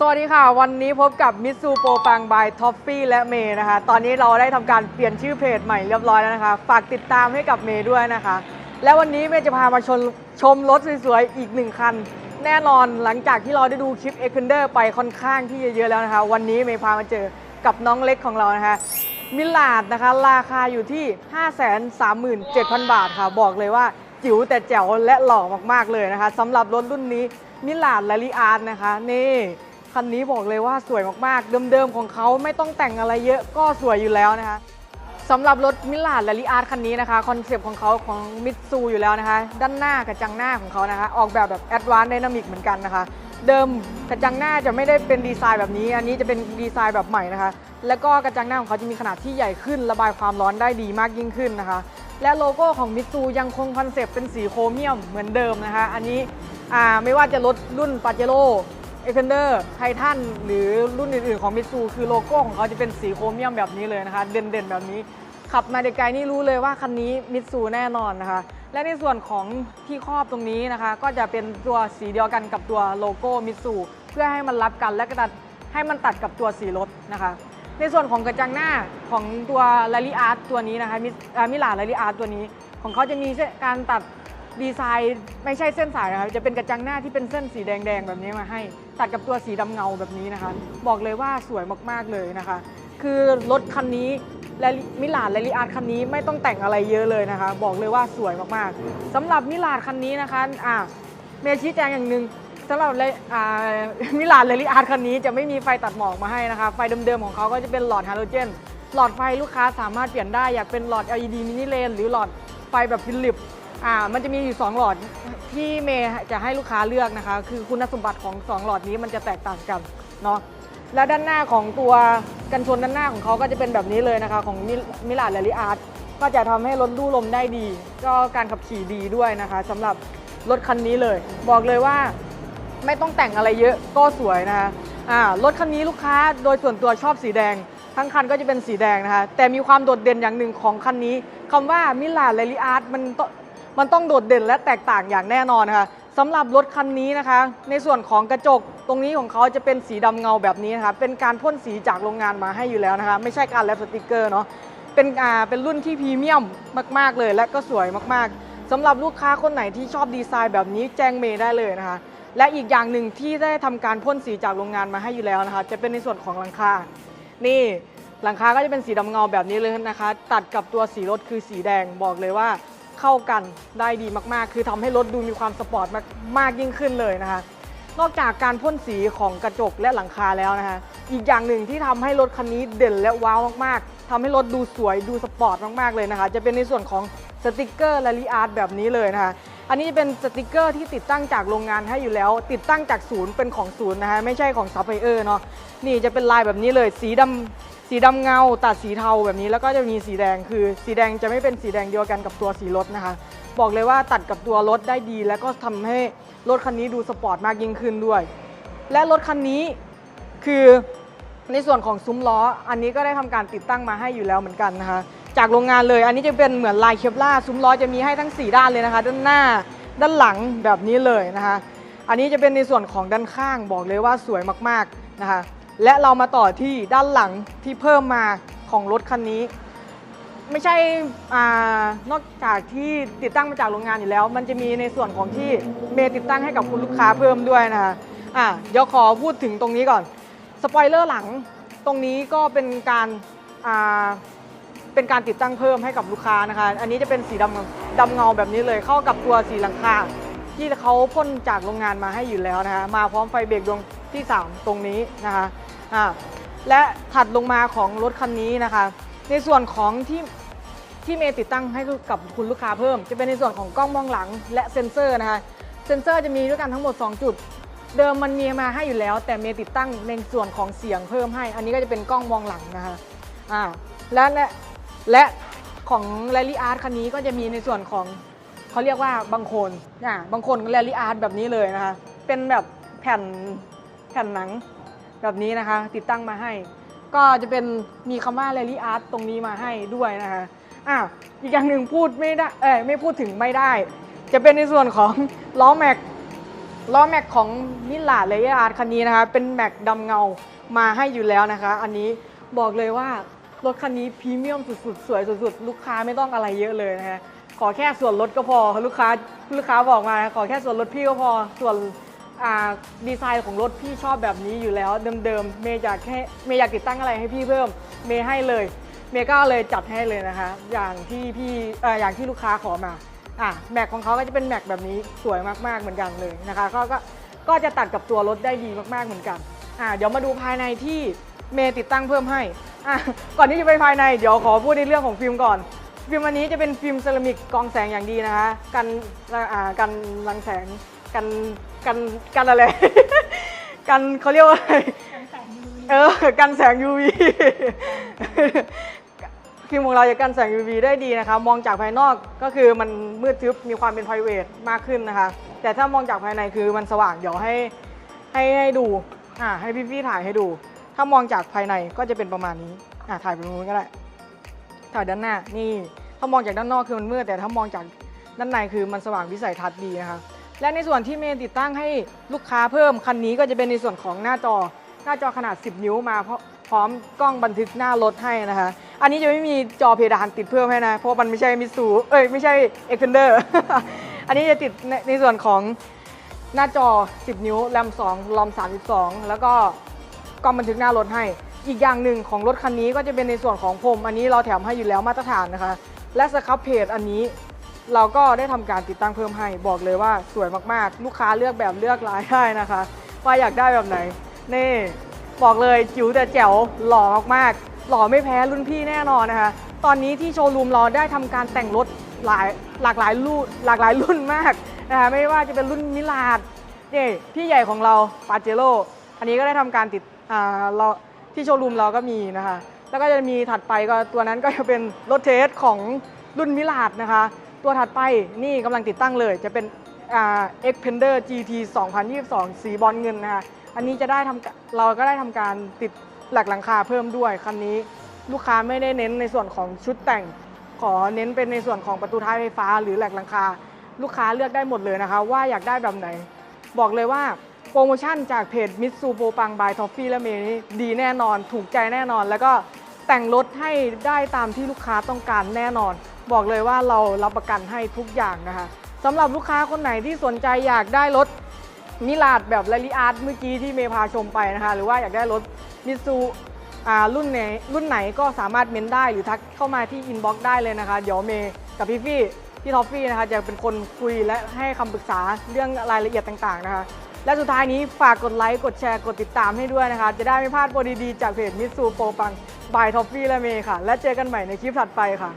สวัสดีค่ะ วันนี้พบกับมิซูโปปังบายท็อฟฟี่และเมย์นะคะ ตอนนี้เราได้ทำการเปลี่ยนชื่อเพจใหม่เรียบร้อยแล้วนะคะ ฝากติดตามให้กับเมย์ด้วยนะคะ และวันนี้เมย์จะพามาชมชมรถสวยๆ อีกหนึ่งคัน แน่นอนหลังจากที่เราได้ดูคลิปเอ็กเ d นเดอร์ไปค่อนข้างที่จะเยอะแล้วนะคะ วันนี้เมย์พามาเจอกับน้องเล็กของเรานะคะมิลาดนะคะ ราคาอยู่ที่ 537,000 บาทค่ะ บอกเลยว่าจิ๋วแต่แจ๋วและหล่อมากๆเลยนะคะสำหรับรถรุ่นนี้มิลาดและลีอาร์นะคะนี่ คันนี้บอกเลยว่าสวยมากๆ เดิมๆของเขาไม่ต้องแต่งอะไรเยอะก็สวยอยู่แล้วนะคะสำหรับรถมิลาดและลีอาร์คันนี้นะคะคอนเซปต์ของเขาของมิตซูอยู่แล้วนะคะ ด้านหน้ากระจังหน้าของเขานะคะ ออกแบบแบบแอดวานซ์ไดนามิกเหมือนกันนะคะ เดิมกระจังหน้าจะไม่ได้เป็นดีไซน์แบบนี้ อันนี้จะเป็นดีไซน์แบบใหม่นะคะ แล้วก็กระจังหน้าของเขาจะมีขนาดที่ใหญ่ขึ้น ระบายความร้อนได้ดีมากยิ่งขึ้นนะคะ และโลโก้ของมิตซูยังคงคอนเซปต์เป็นสีโครเมียมเหมือนเดิมนะคะ อันนี้ไม่ว่าจะรถรุ่นปาเจโร่ เอ f เ n นเดอร์ไททันหรือรุ่นอื่นๆของมิตซูคือโลโก้ของเขาจะเป็นสีโครเมียมแบบนี้เลยนะคะ เด่นๆ แบบนี้ ขับมาไกลๆนี่รู้เลยว่าคันนี้มิตซูแน่นอนนะคะ และในส่วนของที่ครอบตรงนี้นะคะ ก็จะเป็นตัวสีเดียวกันกับตัวโลโก้มิตซูเพื่อให้มันรับกันและก็ตัดให้มันตัดกับตัวสีรถนะคะในส่วนของกระจังหน้าของตัวลาลิอาร์ตตัวนี้นะคะมิอ่าลาลาลิอาร์ตตัวนี้ ของเขาจะมีเส้นการตัด ดีไซน์ไม่ใช่เส้นสายนะครับจะเป็นกระจังหน้าที่เป็นเส้นสีแดงๆแบบนี้มาให้ ตัดกับตัวสีดำเงาแบบนี้นะคะ บอกเลยว่าสวยมากๆเลยนะคะ คือรถคันนี้และมิลาดและลิอาร์คันนี้ไม่ต้องแต่งอะไรเยอะเลยนะคะ บอกเลยว่าสวยมากๆสำหรับมิลาดคันนี้นะคะอ่าเมชี้แจงอย่างหนึ่งสำหรับเลยมิลาดและลิอาร์คันนี้จะไม่มีไฟตัดหมอกมาให้นะคะ ไฟเดิมๆของเขาก็จะเป็นหลอดฮาโลเจน หลอดไฟลูกค้าสามารถเปลี่ยนได้ อยากเป็นหลอด LED มินิเลนหรือหลอดไฟแบบฟิลิป อ่ามันจะมีอยู่ 2 หลอดที่เมย์จะให้ลูกค้าเลือกนะคะ คือคุณสมบัติของ 2 หลอดนี้มันจะแตกต่างกันเนาะและด้านหน้าของตัวกันชนด้านหน้าของเขาก็จะเป็นแบบนี้เลยนะคะ ของมิลาดและลิอาร์ตก็จะทำให้รถลู่ลมได้ดี ก็การขับขี่ดีด้วยนะคะสำหรับรถคันนี้เลย บอกเลยว่าไม่ต้องแต่งอะไรเยอะก็สวยนะคะอ่ารถคันนี้ลูกค้าโดยส่วนตัวชอบสีแดง ทั้งคันก็จะเป็นสีแดงนะคะแต่มีความโดดเด่นอย่างหนึ่งของคันนี้คำว่ามิลาเลลิอาร์ตมัน มันต้องโดดเด่นและแตกต่างอย่างแน่นอนนะคะสำหรับรถคันนี้นะคะ ในส่วนของกระจกตรงนี้ของเขาจะเป็นสีดำเงาแบบนี้นะคะเป็นการพ่นสีจากโรงงานมาให้อยู่แล้วนะคะ ไม่ใช่การแลปสติกเกอร์เนาะเป็นอ่าเป็นรุ่นที่พรีเมียมมากๆเลย และก็สวยมากๆสำหรับลูกค้าคนไหนที่ชอบดีไซน์แบบนี้แจ้งเมย์ได้เลยนะคะ และอีกอย่างหนึ่งที่ได้ทำการพ่นสีจากโรงงานมาให้อยู่แล้วนะคะ จะเป็นในส่วนของหลังคา นี่หลังคาก็จะเป็นสีดำเงาแบบนี้เลยนะคะ ตัดกับตัวสีรถคือสีแดงบอกเลยว่า เข้ากันได้ดีมากๆ คือทำให้รถดูมีความสปอร์ตมากมากยิ่งขึ้นเลยนะคะ นอกจากการพ่นสีของกระจกและหลังคาแล้วนะคะ อีกอย่างหนึ่งที่ทำให้รถคันนี้เด่นและว้าวมากๆทำให้รถดูสวยดูสปอร์ตมากๆเลยนะคะ จะเป็นในส่วนของสติกเกอร์และลีอาร์ตแบบนี้เลยนะคะอันนี้จะเป็นสติกเกอร์ที่ติดตั้งจากโรงงานให้อยู่แล้ว ติดตั้งจากศูนย์เป็นของศูนย์นะคะไม่ใช่ของซัพพลายเออร์เนาะนี่จะเป็นลายแบบนี้เลยสีดำ สีดำเงาตัดสีเทาแบบนี้แล้วก็จะมีสีแดงคือ สีแดงจะไม่เป็นสีแดงเดียวกันกับตัวสีรถนะคะ บอกเลยว่าตัดกับตัวรถได้ดี แล้วก็ทำให้รถคันนี้ดูสปอร์ตมากยิ่งขึ้นด้วย และรถคันนี้คือในส่วนของซุ้มล้อ อันนี้ก็ได้ทำการติดตั้งมาให้อยู่แล้วเหมือนกันนะคะ จากโรงงานเลย อันนี้จะเป็นเหมือนลายเคปล่าซุ้มล้อจะมีให้ทั้ง 4 ด้านเลยนะคะ ด้านหน้าด้านหลังแบบนี้เลยนะคะ อันนี้จะเป็นในส่วนของด้านข้างบอกเลยว่าสวยมากๆนะคะ และเรามาต่อที่ด้านหลังที่เพิ่มมาของรถคันนี้ ไม่ใช่อนอกจากที่ติดตั้งมาจากโรงงานอยู่แล้ว มันจะมีในส่วนของที่เมย์ติดตั้งให้กับคุณลูกค้าเพิ่มด้วยนะคะอะเดี๋ยวขอพูดถึงตรงนี้ก่อนสปอยเลอร์หลังตรงนี้ก็เป็นการเป็นการติดตั้งเพิ่มให้กับลูกค้านะคะ อันนี้จะเป็นสีดำดำเงาแบบนี้เลยเข้ากับตัวสีหลังคาที่เขาพ่นจากโรงงานมาให้อยู่แล้วนะคะมาพร้อมไฟเบรกดวงที่ 3 ตรงนี้นะคะ และถัดลงมาของรถคันนี้นะคะ ในส่วนของที่ที่เมย์ติดตั้งให้กับคุณลูกค้าเพิ่ม จะเป็นในส่วนของกล้องมองหลังและเซ็นเซอร์นะคะ เซ็นเซอร์จะมีด้วยกันทั้งหมด 2 จุด เดิมมันมีมาให้อยู่แล้ว แต่เมย์ติดตั้งในส่วนของเสียงเพิ่มให้ อันนี้ก็จะเป็นกล้องมองหลังนะคะอ่าและและของแรลลี่อาร์ตคันนี้ก็จะมีในส่วนของเขาเรียกว่าบางคนอ่าบางคนแรลลี่อาร์ตแบบนี้เลยนะคะ เป็นแบบแผ่นแผ่นหนัง แบบนี้นะคะ ติดตั้งมาให้ ก็จะเป็นมีคำว่า Rally Art ตรงนี้มาให้ด้วยนะคะอะอีกอย่างหนึ่งพูดไม่ได้เอ้ไม่พูดถึงไม่ได้ จะเป็นในส่วนของล้อแม็กล้อแม็กของมิลาเลเยอร์อาร์คันนี้นะคะ เป็นแม็กดำเงามาให้อยู่แล้วนะคะ อันนี้บอกเลยว่ารถคันนี้พรีเมียมสุดๆ สวยสุดๆ ลูกค้าไม่ต้องอะไรเยอะเลยนะคะขอแค่ส่วนลดก็พอ ลูกค้าลูกค้าบอกมา ขอแค่ส่วนลดพี่ก็พอส่วน ดีไซน์ของรถพี่ชอบแบบนี้อยู่แล้วเดิมๆเมย์อยากให้เมย์อยากติดตั้งอะไรให้พี่เพิ่มเมย์ให้เลย เมย์ก็เลยจัดให้เลยนะคะ อย่างที่พี่ออย่างที่ลูกค้าขอมาอะแม็กของเขาก็จะเป็นแม็กแบบนี้สวยมากๆเหมือนกันเลยนะคะก็ก็ก็จะตัดกับตัวรถได้ดีมากๆเหมือนกันอะเดี๋ยวมาดูภายในที่เมย์ติดตั้งเพิ่มให้อะก่อนที่จะไปภายในเดี๋ยวขอพูดในเรื่องของฟิล์มก่อนฟิล์มอันนี้จะเป็นฟิล์มเซรามิกกองแสงอย่างดีนะคะกันอ่ากันรังแสง กันกันกันอะไร กันเขาเรียกว่าอะไรเออกันแสง UV ฟิล์มของเราจะกันแสง UV ได้ดีนะคะมองจากภายนอกก็คือมันมืดทึบมีความเป็น private มากขึ้นนะคะ แต่ถ้ามองจากภายในคือมันสว่างเดี๋ยวให้ให้ให้ดูอ่าให้พี่ๆถ่ายให้ดู ถ้ามองจากภายในก็จะเป็นประมาณนี้อ่าถ่ายไปตรงนู้นก็ได้ ถ่ายด้านหน้านี่ถ้ามองจากด้านนอกคือมันมืดแต่ถ้ามองจากด้านในคือมันสว่างวิสัยทัศน์ดีนะคะ และในส่วนที่เมย์ติดตั้งให้ลูกค้าเพิ่มคันนี้ก็จะเป็นในส่วนของหน้าจอ หน้าจอขนาด 10 นิ้วมาพร้อพร้อมกล้องบันทึกหน้ารถให้นะคะ อันนี้จะไม่มีจอเพดานติดเพิ่มให้นะ เพราะมันไม่ใช่มิสูเอ้ยไม่ใช่เอ็กเซนเดอร์ อันนี้จะติดในในส่วนของหน้าจอ 10 นิ้วแรม2รอม 32 แล้วก็กล้องบันทึกหน้ารถให้ อีกอย่างหนึ่งของรถคันนี้ก็จะเป็นในส่วนของพรม อันนี้เราแถมให้อยู่แล้วมาตรฐานนะคะ และสครับเพจอันนี้ เราก็ได้ทำการติดตั้งเพิ่มให้บอกเลยว่าสวยมากๆ ลูกค้าเลือกแบบเลือกลายได้นะคะ ว่าอยากได้แบบไหน นี่บอกเลยจิ๋วแต่แจ๋วหล่อมากๆ หล่อไม่แพ้รุ่นพี่แน่นอนนะคะ ตอนนี้ที่โชว์รูมเราได้ทำการแต่งรถหลายหลากหลายรุ่นหลากหลายรุ่นมากนะคะไม่ว่าจะเป็นรุ่นมิลาดนี่พี่ใหญ่ของเราปาเจโร่อันนี้ก็ได้ทำการติดอ่าเราที่โชว์รูมเราก็มีนะคะ แล้วก็จะมีถัดไปก็ตัวนั้นก็จะเป็นรถเทสของรุ่นมิลาดนะคะ ตัวถัดไปนี่กำลังติดตั้งเลย จะเป็นอ่า Xpander GT 2022 สีบอลเงินนะคะอันนี้จะได้ทำเราก็ได้ทำการติดหลักหลังคาเพิ่มด้วยคันนี้ลูกค้าไม่ได้เน้นในส่วนของชุดแต่ง ขอเน้นเป็นในส่วนของประตูท้ายไฟฟ้า หรือแหลกหลังคา ลูกค้าเลือกได้หมดเลยนะคะ ว่าอยากได้แบบไหน บอกเลยว่าโปรโมชั่นจากเพจมิตซูโปปังบายทอฟฟี่และเมนี่ดีแน่นอน ถูกใจแน่นอน แล้วก็แต่งรถให้ได้ตามที่ลูกค้าต้องการแน่นอน บอกเลยว่าเรารับประกันให้ทุกอย่างนะคะสำหรับลูกค้าคนไหนที่สนใจอยากได้รถมิลาดแบบลาลิอาร์ตเมื่อกี้ที่เมพาชมไปนะคะ หรือว่าอยากได้รถมิซูรุ่นไหนรุ่นไหนก็สามารถเมนได้หรือทักเข้ามาที่อินบ็อกซ์ได้เลยนะคะ เดี๋ยวเมกับพี่ฟี่พี่ท็อฟฟี่นะคะจะเป็นคนคุยและให้คำปรึกษาเรื่องรายละเอียดต่างๆนะคะและสุดท้ายนี้ฝากกดไลค์กดแชร์กดติดตามให้ด้วยนะคะ จะได้ไม่พลาดโปรดีๆ จากเพจมิซูโปรปังบายท็อฟฟี่และเมย์ค่ะ และเจอกันใหม่ในคลิปถัดไปค่ะ